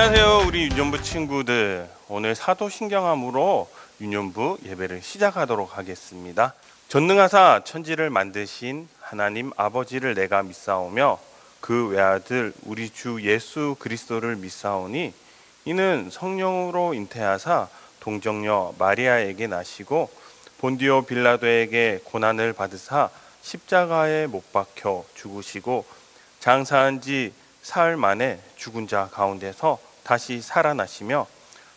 안녕하세요. 우리 윤년부 친구들. 오늘 사도신경함으로 윤년부 예배를 시작하도록 하겠습니다. 전능하사 천지를 만드신 하나님 아버지를 내가 믿사오며 그 외아들 우리 주 예수 그리스도를 믿사오니 이는 성령으로 잉태하사 동정녀 마리아에게 나시고 본디오 빌라도에게 고난을 받으사 십자가에 못 박혀 죽으시고 장사한 지 사흘 만에 죽은 자 가운데서 다시 살아나시며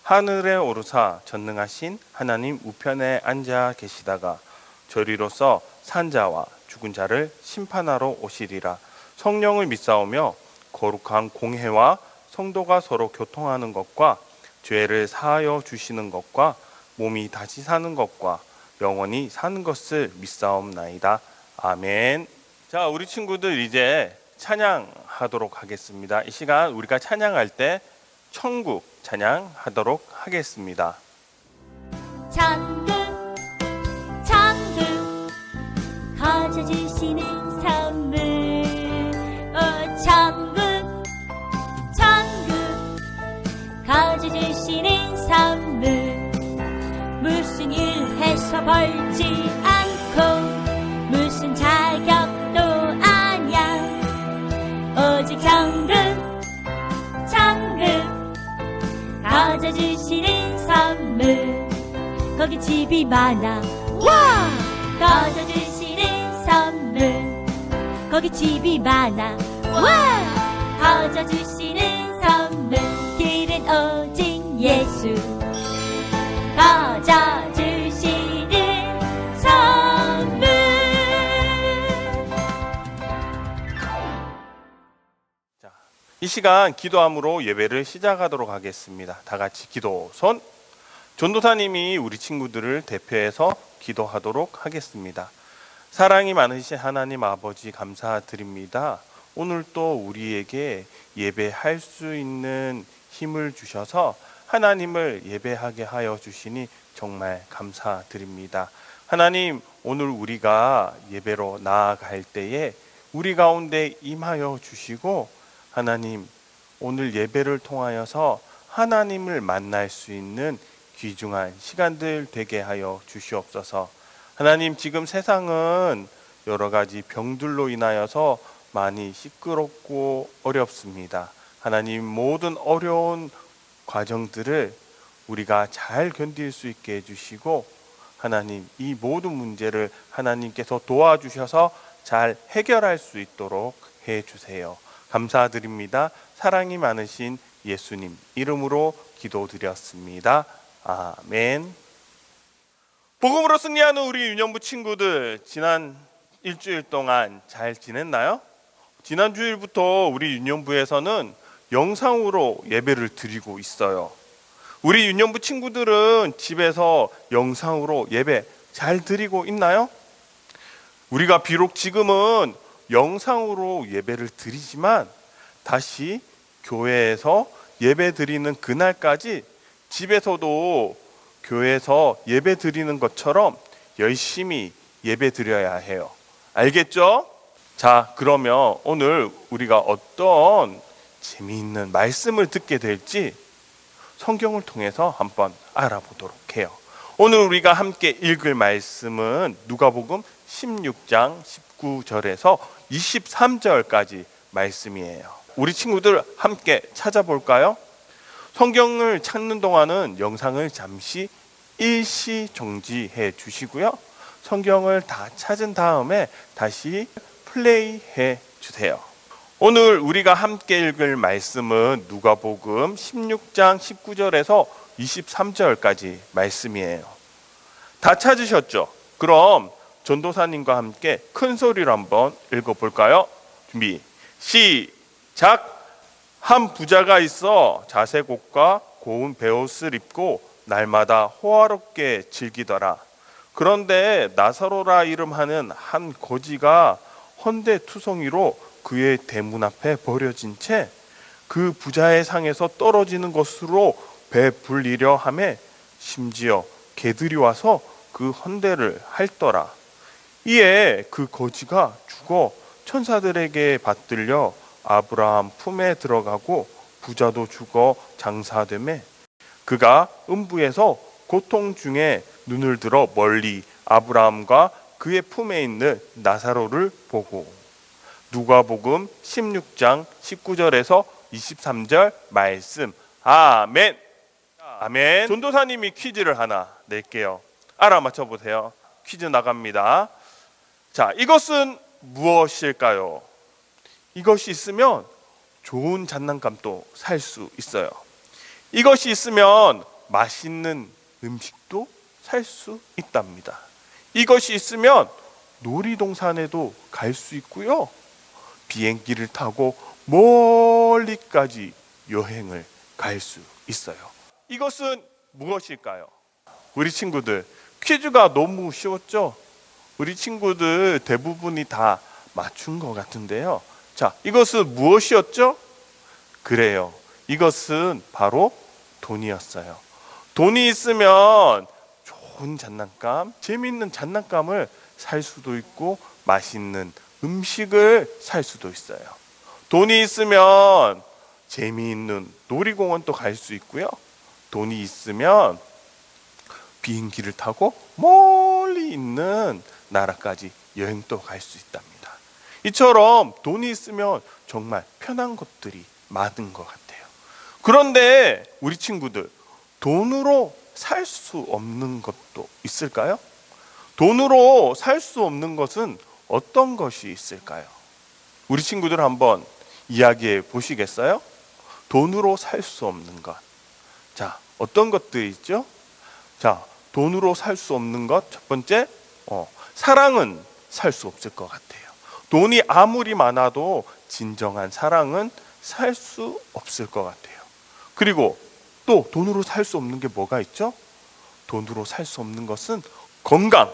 하늘에 오르사 전능하신 하나님 우편에 앉아 계시다가 저리로서 산자와 죽은 자를 심판하러 오시리라 성령을 믿사오며 거룩한 공회와 성도가 서로 교통하는 것과 죄를 사하여 주시는 것과 몸이 다시 사는 것과 영원히 사는 것을 믿사옵나이다. 아멘. 자, 우리 친구들 이제 찬양하도록 하겠습니다. 이 시간 우리가 찬양할 때 천국 찬양하도록 하겠습니다. 천국 천국 거저 주시는 선물 오 천국 천국 거저 주시는 선물 무슨 일 해서 벌지 않 거저주시는 선물 거기 집이 많아. 와! 거저주시는 선물 거기 집이 많아. 와! 거저주시는 선물 길은 오직 예수. 거저 이 시간 기도함으로 예배를 시작하도록 하겠습니다. 다 같이 기도 손. 전도사님이 우리 친구들을 대표해서 기도하도록 하겠습니다. 사랑이 많으신 하나님 아버지 감사드립니다. 오늘 또 우리에게 예배할 수 있는 힘을 주셔서 하나님을 예배하게 하여 주시니 정말 감사드립니다. 하나님, 오늘 우리가 예배로 나아갈 때에 우리 가운데 임하여 주시고 하나님, 오늘 예배를 통하여서 하나님을 만날 수 있는 귀중한 시간들 되게 하여 주시옵소서. 하나님, 지금 세상은 여러 가지 병들로 인하여서 많이 시끄럽고 어렵습니다. 하나님, 모든 어려운 과정들을 우리가 잘 견딜 수 있게 해주시고, 하나님, 이 모든 문제를 하나님께서 도와주셔서 잘 해결할 수 있도록 해 주세요. 감사드립니다. 사랑이 많으신 예수님 이름으로 기도드렸습니다. 아멘. 복음으로 승리하는 우리 유년부 친구들 지난 일주일 동안 잘 지냈나요? 지난 주일부터 우리 유년부에서는 영상으로 예배를 드리고 있어요. 우리 유년부 친구들은 집에서 영상으로 예배 잘 드리고 있나요? 우리가 비록 지금은 영상으로 예배를 드리지만 다시 교회에서 예배 드리는 그날까지 집에서도 교회에서 예배 드리는 것처럼 열심히 예배 드려야 해요. 알겠죠? 자, 그러면 오늘 우리가 어떤 재미있는 말씀을 듣게 될지 성경을 통해서 한번 알아보도록 해요. 오늘 우리가 함께 읽을 말씀은 누가복음 16장 19절에서 23절까지 말씀이에요. 우리 친구들 함께 찾아볼까요? 성경을 찾는 동안은 영상을 잠시 일시 정지해 주시고요. 성경을 다 찾은 다음에 다시 플레이해 주세요. 오늘 우리가 함께 읽을 말씀은 누가복음 16장 19절에서 23절까지 말씀이에요. 다 찾으셨죠? 그럼 전도사님과 함께 큰 소리로 한번 읽어볼까요? 준비, 시작! 한 부자가 있어 자색 옷과 고운 베옷을 입고 날마다 호화롭게 즐기더라. 그런데 나사로라 이름하는 한 거지가 헌데 투성이로 그의 대문 앞에 버려진 채 그 부자의 상에서 떨어지는 것으로 배불리려 함에 심지어 개들이 와서 그 헌대를 핥더라. 이에 그 거지가 죽어 천사들에게 받들려 아브라함 품에 들어가고 부자도 죽어 장사되매 그가 음부에서 고통 중에 눈을 들어 멀리 아브라함과 그의 품에 있는 나사로를 보고 누가복음 16장 19절에서 23절 말씀. 아멘. 아멘. 전도사님이 퀴즈를 하나 낼게요. 알아맞혀 보세요. 퀴즈 나갑니다 자 이것은 무엇일까요 이것이 있으면 좋은 장난감도 살 수 있어요 이것이 있으면 맛있는 음식도 살 수 있답니다 이것이 있으면 놀이동산에도 갈 수 있고요 비행기를 타고 멀리까지 여행을 갈 수 있어요. 이것은 무엇일까요? 우리 친구들 퀴즈가 너무 쉬웠죠? 우리 친구들 대부분이 다 맞춘 것 같은데요. 자, 이것은 무엇이었죠? 그래요. 이것은 바로 돈이었어요. 돈이 있으면 좋은 장난감, 재미있는 장난감을 살 수도 있고 맛있는 음식을 살 수도 있어요. 돈이 있으면 재미있는 놀이공원도 갈 수 있고요. 돈이 있으면 비행기를 타고 멀리 있는 나라까지 여행도 갈 수 있답니다. 이처럼 돈이 있으면 정말 편한 것들이 많은 것 같아요. 그런데 우리 친구들 돈으로 살 수 없는 것도 있을까요? 돈으로 살 수 없는 것은 어떤 것이 있을까요? 우리 친구들 한번 이야기해 보시겠어요? 돈으로 살 수 없는 것. 자, 어떤 것들이 있죠? 자, 돈으로 살 수 없는 것. 첫 번째, 어, 사랑은 살 수 없을 것 같아요. 돈이 아무리 많아도 진정한 사랑은 살 수 없을 것 같아요. 그리고 또 돈으로 살 수 없는 게 뭐가 있죠? 돈으로 살 수 없는 것은 건강.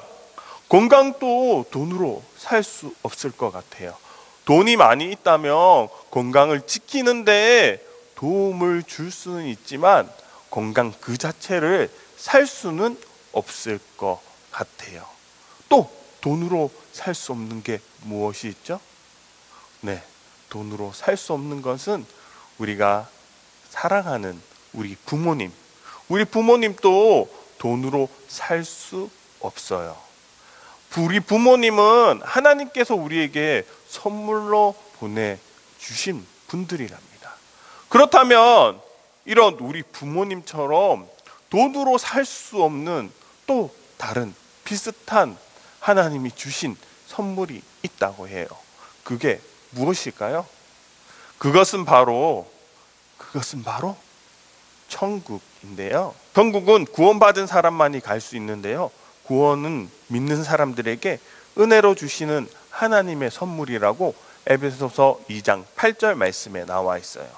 건강도 돈으로 살 수 없을 것 같아요. 돈이 많이 있다면 건강을 지키는데 도움을 줄 수는 있지만 건강 그 자체를 살 수는 없을 것 같아요. 또 돈으로 살 수 없는 게 무엇이 있죠? 네, 돈으로 살 수 없는 것은 우리가 사랑하는 우리 부모님, 우리 부모님도 돈으로 살 수 없어요. 우리 부모님은 하나님께서 우리에게 선물로 보내주신 분들이랍니다. 그렇다면 이런 우리 부모님처럼 돈으로 살 수 없는 또 다른 비슷한 하나님이 주신 선물이 있다고 해요. 그게 무엇일까요? 그것은 바로 그것은 바로 천국인데요. 천국은 구원받은 사람만이 갈 수 있는데요. 구원은 믿는 사람들에게 은혜로 주시는 하나님의 선물이라고 에베소서 2장 8절 말씀에 나와 있어요.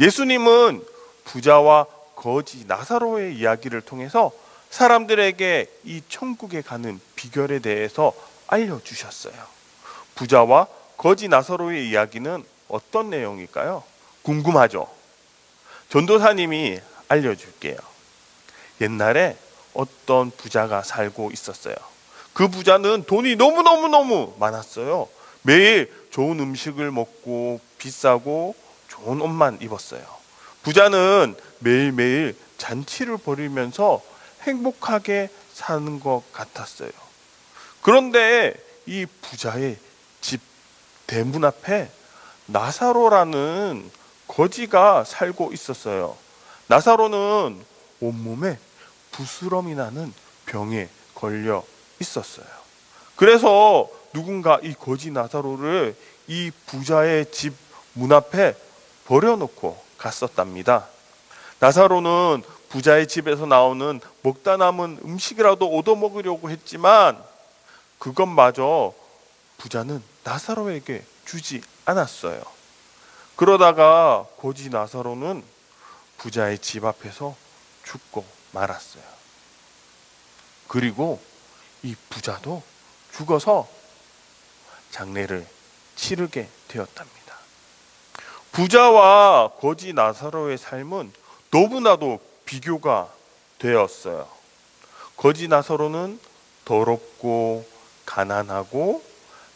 예수님은 부자와 거지 나사로의 이야기를 통해서 사람들에게 이 천국에 가는 비결에 대해서 알려주셨어요. 부자와 거지 나사로의 이야기는 어떤 내용일까요? 궁금하죠? 전도사님이 알려줄게요. 옛날에 어떤 부자가 살고 있었어요. 그 부자는 돈이 너무너무너무 많았어요. 매일 좋은 음식을 먹고 비싸고 좋은 옷만 입었어요. 부자는 매일매일 잔치를 벌이면서 행복하게 사는 것 같았어요. 그런데 이 부자의 집 대문 앞에 나사로라는 거지가 살고 있었어요. 나사로는 온몸에 부스럼이 나는 병에 걸려 있었어요. 그래서 누군가 이 거지 나사로를 이 부자의 집 문 앞에 버려놓고 갔었답니다. 나사로는 부자의 집에서 나오는 먹다 남은 음식이라도 얻어먹으려고 했지만 그것마저 부자는 나사로에게 주지 않았어요. 그러다가 거지 나사로는 부자의 집 앞에서 죽고 말았어요. 그리고 이 부자도 죽어서 장례를 치르게 되었답니다. 부자와 거지 나사로의 삶은 너무나도 비교가 되었어요. 거지 나사로는 더럽고 가난하고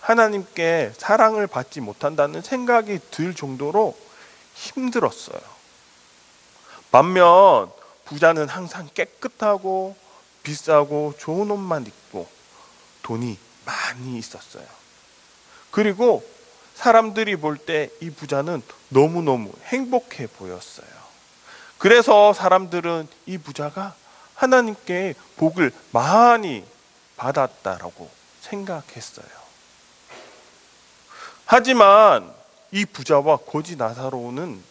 하나님께 사랑을 받지 못한다는 생각이 들 정도로 힘들었어요. 반면 부자는 항상 깨끗하고 비싸고 좋은 옷만 입고 돈이 많이 있었어요. 그리고 사람들이 볼 때 이 부자는 너무너무 행복해 보였어요. 그래서 사람들은 이 부자가 하나님께 복을 많이 받았다라고 생각했어요. 하지만 이 부자와 거지 나사로는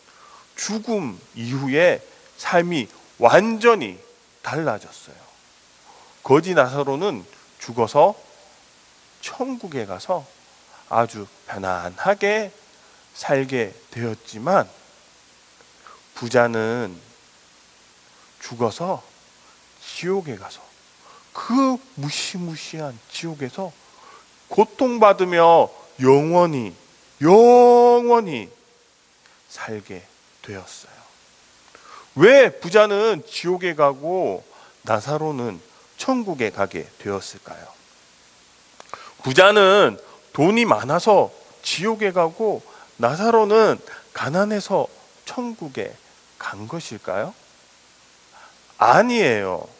죽음 이후에 삶이 완전히 달라졌어요. 거지 나사로는 죽어서 천국에 가서 아주 편안하게 살게 되었지만 부자는 죽어서 지옥에 가서 그 무시무시한 지옥에서 고통받으며 영원히 영원히 살게 되었어요. 왜 부자는 지옥에 가고 나사로는 천국에 가게 되었을까요? 부자는 돈이 많아서 지옥에 가고 나사로는 가난해서 천국에 간 것일까요? 아니에요.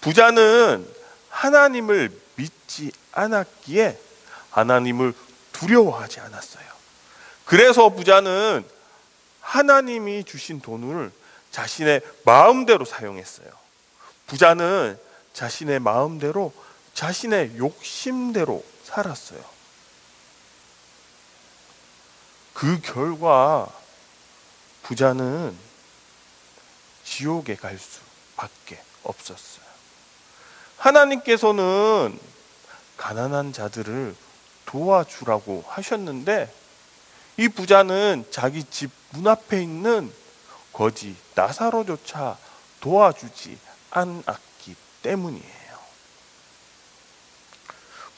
부자는 하나님을 믿지 않았기에 하나님을 두려워하지 않았어요. 그래서 부자는 하나님이 주신 돈을 자신의 마음대로 사용했어요. 부자는 자신의 마음대로 자신의 욕심대로 살았어요. 그 결과 부자는 지옥에 갈 수밖에 없었어요. 하나님께서는 가난한 자들을 도와주라고 하셨는데 이 부자는 자기 집 문 앞에 있는 거지 나사로조차 도와주지 않았기 때문이에요.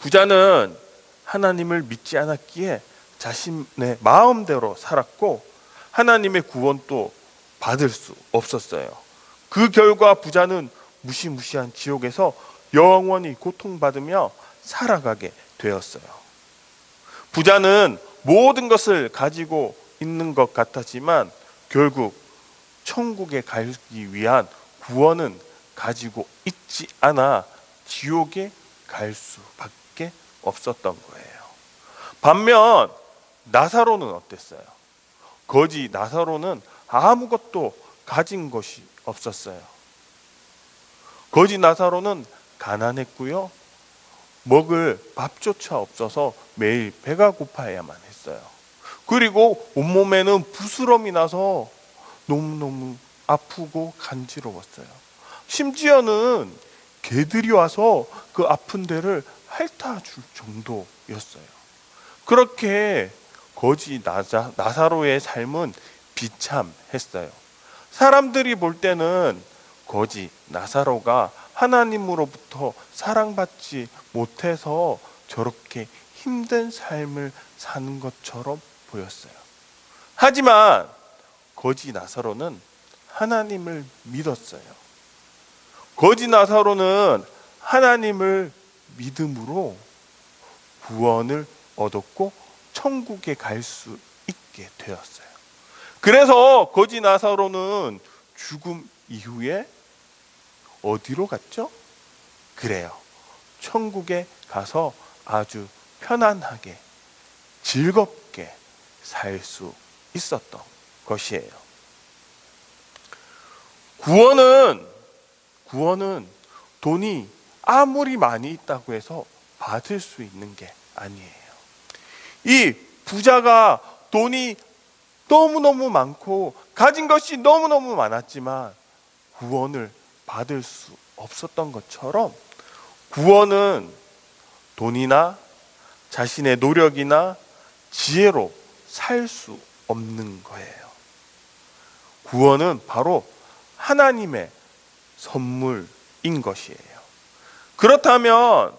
부자는 하나님을 믿지 않았기에 자신의 마음대로 살았고 하나님의 구원도 받을 수 없었어요. 그 결과 부자는 무시무시한 지옥에서 영원히 고통받으며 살아가게 되었어요. 부자는 모든 것을 가지고 있는 것 같았지만 결국 천국에 가기 위한 구원은 가지고 있지 않아 지옥에 갈 수밖에 없었던 거예요. 반면 나사로는 어땠어요? 거지 나사로는 아무것도 가진 것이 없었어요. 거지 나사로는 가난했고요. 먹을 밥조차 없어서 매일 배가 고파야만 했어요. 그리고 온몸에는 부스럼이 나서 너무너무 아프고 간지러웠어요. 심지어는 개들이 와서 그 아픈 데를 핥아줄 정도였어요. 그렇게 거지 나자, 나사로의 삶은 비참했어요. 사람들이 볼 때는 거지 나사로가 하나님으로부터 사랑받지 못해서 저렇게 힘든 삶을 사는 것처럼 보였어요. 하지만 거지 나사로는 하나님을 믿었어요. 거지 나사로는 하나님을 믿음으로 구원을 얻었고 천국에 갈 수 있게 되었어요. 그래서 거지 나사로는 죽음 이후에 어디로 갔죠? 그래요. 천국에 가서 아주 편안하게 즐겁게 살 수 있었던 것이에요. 구원은 구원은 돈이 아무리 많이 있다고 해서 받을 수 있는 게 아니에요. 이 부자가 돈이 너무너무 많고 가진 것이 너무너무 많았지만 구원을 받을 수 없었던 것처럼 구원은 돈이나 자신의 노력이나 지혜로 살 수 없는 거예요. 구원은 바로 하나님의 선물인 것이에요. 그렇다면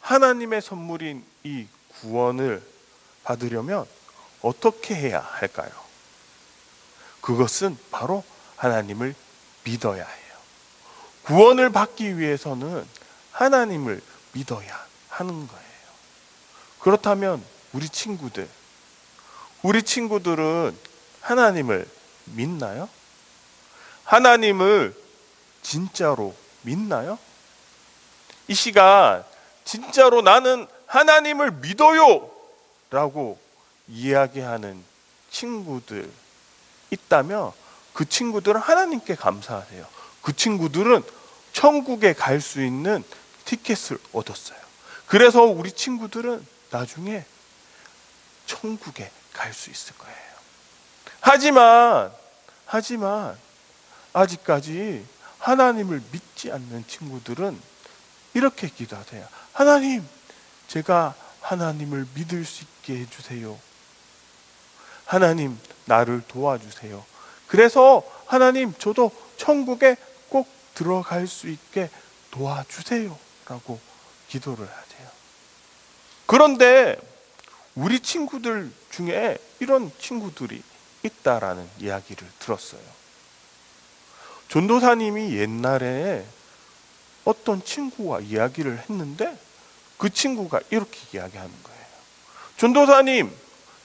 하나님의 선물인 이 구원을 받으려면 어떻게 해야 할까요? 그것은 바로 하나님을 믿어야 해요. 구원을 받기 위해서는 하나님을 믿어야 하는 거예요. 그렇다면 우리 친구들, 우리 친구들은 하나님을 믿나요? 하나님을 진짜로 믿나요? 이 시간 진짜로 나는 하나님을 믿어요! 라고 이야기하는 친구들 있다면 그 친구들은 하나님께 감사하세요. 그 친구들은 천국에 갈 수 있는 티켓을 얻었어요. 그래서 우리 친구들은 나중에 천국에 갈 수 있을 거예요. 하지만, 하지만, 아직까지 하나님을 믿지 않는 친구들은 이렇게 기도하세요. 하나님, 제가 하나님을 믿을 수 있게 해주세요. 하나님, 나를 도와주세요. 그래서 하나님, 저도 천국에 꼭 들어갈 수 있게 도와주세요. 라고 기도를 하세요. 그런데 우리 친구들 중에 이런 친구들이 있다라는 이야기를 들었어요. 전도사님이 옛날에 어떤 친구와 이야기를 했는데 그 친구가 이렇게 이야기하는 거예요. 전도사님,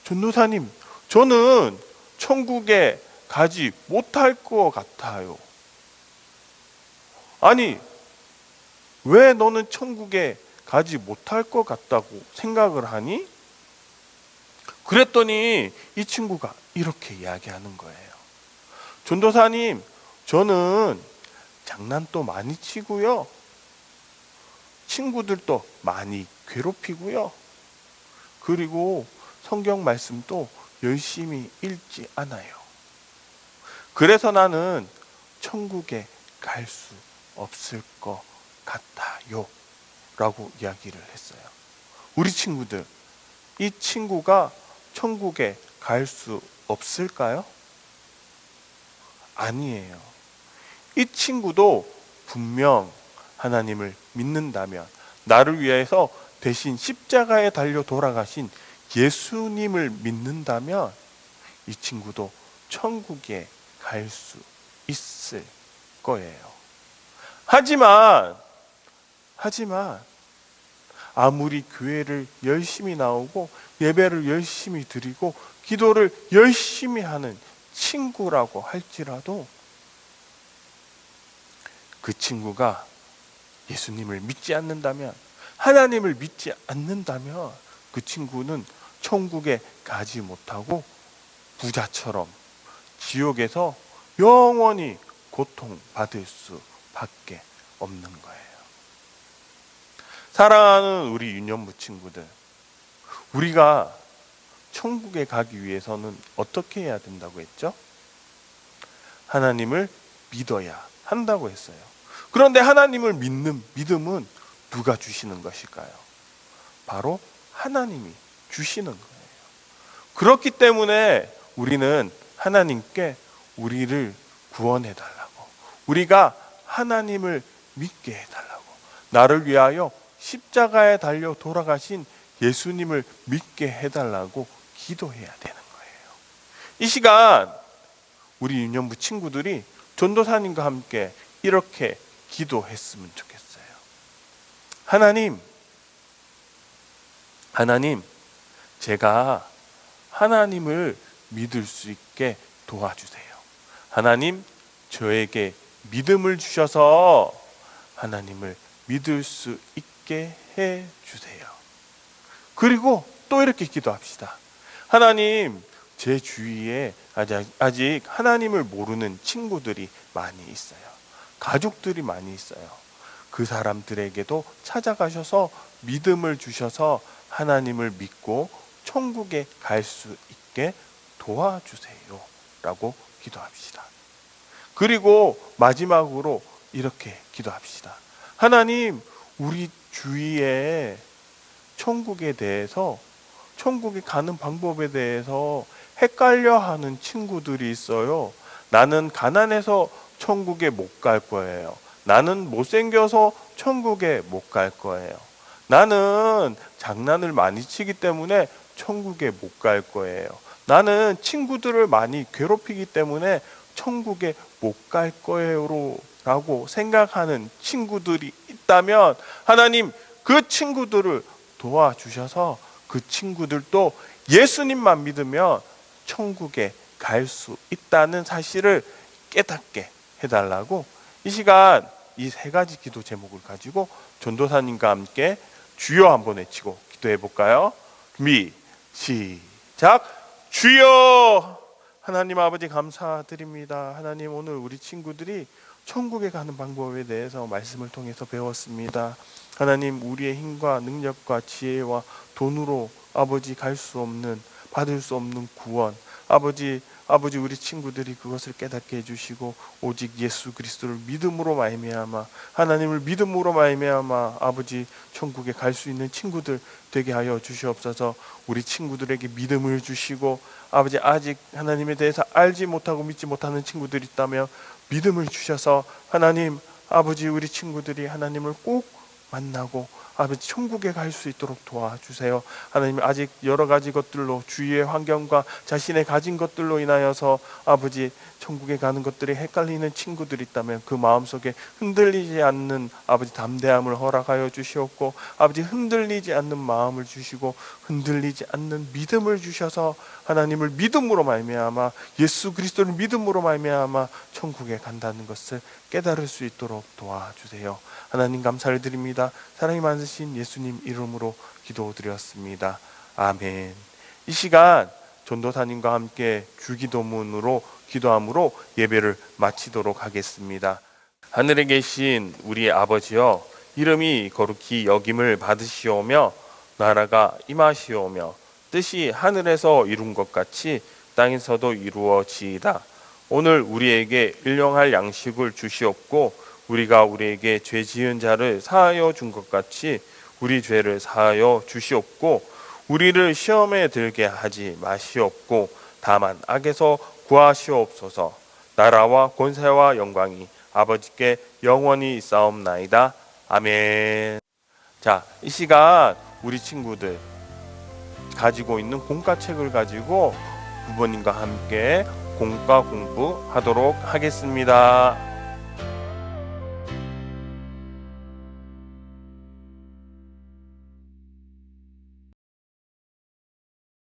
전도사님, 저는 천국에 가지 못할 것 같아요. 아니, 왜 너는 천국에 가지 못할 것 같다고 생각을 하니? 그랬더니 이 친구가 이렇게 이야기하는 거예요. 전도사님, 저는 장난도 많이 치고요. 친구들도 많이 괴롭히고요. 그리고 성경 말씀도 열심히 읽지 않아요. 그래서 나는 천국에 갈 수 없을 것 같아요. 라고 이야기를 했어요. 우리 친구들, 이 친구가 천국에 갈 수 없을까요? 아니에요. 이 친구도 분명 하나님을 믿는다면 나를 위해서 대신 십자가에 달려 돌아가신 예수님을 믿는다면 이 친구도 천국에 갈 수 있을 거예요. 하지만 하지만 아무리 교회를 열심히 나오고 예배를 열심히 드리고 기도를 열심히 하는 친구라고 할지라도 그 친구가 예수님을 믿지 않는다면 하나님을 믿지 않는다면 그 친구는 천국에 가지 못하고 부자처럼 지옥에서 영원히 고통받을 수 밖에 없는 거예요. 사랑하는 우리 유년부 친구들, 우리가 천국에 가기 위해서는 어떻게 해야 된다고 했죠? 하나님을 믿어야 한다고 했어요. 그런데 하나님을 믿는 믿음은 누가 주시는 것일까요? 바로 하나님이 주시는 거예요. 그렇기 때문에 우리는 하나님께 우리를 구원해 달라고, 우리가 하나님을 믿게 해 달라고, 나를 위하여 십자가에 달려 돌아가신 예수님을 믿게 해 달라고 기도해야 되는 거예요. 이 시간 우리 유년부 친구들이 전도사님과 함께 이렇게 기도했으면 좋겠어요. 하나님, 하나님, 제가 하나님을 믿을 수 있게 도와주세요. 하나님, 저에게 믿음을 주셔서 하나님을 믿을 수 있게 해 주세요. 그리고 또 이렇게 기도합시다. 하나님, 제 주위에 아직, 아직 하나님을 모르는 친구들이 많이 있어요. 가족들이 많이 있어요. 그 사람들에게도 찾아가셔서 믿음을 주셔서 하나님을 믿고 천국에 갈 수 있게 도와주세요. 라고 기도합시다. 그리고 마지막으로 이렇게 기도합시다. 하나님, 우리 주위에 천국에 대해서 천국에 가는 방법에 대해서 헷갈려 하는 친구들이 있어요. 나는 가난해서 천국에 못 갈 거예요. 나는 못생겨서 천국에 못 갈 거예요. 나는 장난을 많이 치기 때문에 천국에 못 갈 거예요. 나는 친구들을 많이 괴롭히기 때문에 천국에 못 갈 거예요. 라고 생각하는 친구들이 있다면 하나님 그 친구들을 도와주셔서 그 친구들도 예수님만 믿으면 천국에 갈 수 있다는 사실을 깨닫게 해달라고 이 시간 이 세 가지 기도 제목을 가지고 전도사님과 함께 주여 한번 외치고 기도해 볼까요? 준비 시작 주여 하나님 아버지 감사드립니다. 하나님 오늘 우리 친구들이 천국에 가는 방법에 대해서 말씀을 통해서 배웠습니다. 하나님 우리의 힘과 능력과 지혜와 돈으로 아버지 갈 수 없는 받을 수 없는 구원 아버지 아버지 우리 친구들이 그것을 깨닫게 해주시고 오직 예수 그리스도를 믿음으로 말미암아 하나님을 믿음으로 말미암아 아버지 천국에 갈 수 있는 친구들 되게 하여 주시옵소서 우리 친구들에게 믿음을 주시고 아버지 아직 하나님에 대해서 알지 못하고 믿지 못하는 친구들이 있다면 믿음을 주셔서 하나님 아버지 우리 친구들이 하나님을 꼭 만나고 아버지 천국에 갈 수 있도록 도와주세요. 하나님 아직 여러 가지 것들로 주위의 환경과 자신의 가진 것들로 인하여서 아버지 천국에 가는 것들이 헷갈리는 친구들이 있다면 그 마음속에 흔들리지 않는 아버지 담대함을 허락하여 주시옵고 아버지 흔들리지 않는 마음을 주시고 흔들리지 않는 믿음을 주셔서 하나님을 믿음으로 말미암아 예수 그리스도를 믿음으로 말미암아 천국에 간다는 것을 깨달을 수 있도록 도와주세요. 하나님 감사를 드립니다. 사랑이 많으신 예수님 이름으로 기도드렸습니다. 아멘. 이 시간 전도사님과 함께 주기도문으로 기도함으로 예배를 마치도록 하겠습니다. 하늘에 계신 우리 아버지여 이름이 거룩히 여김을 받으시오며 나라가 임하시오며 뜻이 하늘에서 이룬 것 같이 땅에서도 이루어지이다. 오늘 우리에게 일용할 양식을 주시옵고 우리가 우리에게 죄 지은 자를 사하여 준 것 같이 우리 죄를 사하여 주시옵고 우리를 시험에 들게 하지 마시옵고 다만 악에서 구하시옵소서. 나라와 권세와 영광이 아버지께 영원히 있사옵나이다. 아멘. 자 이 시간 우리 친구들 가지고 있는 공과책을 가지고 부모님과 함께 공과 공부하도록 하겠습니다.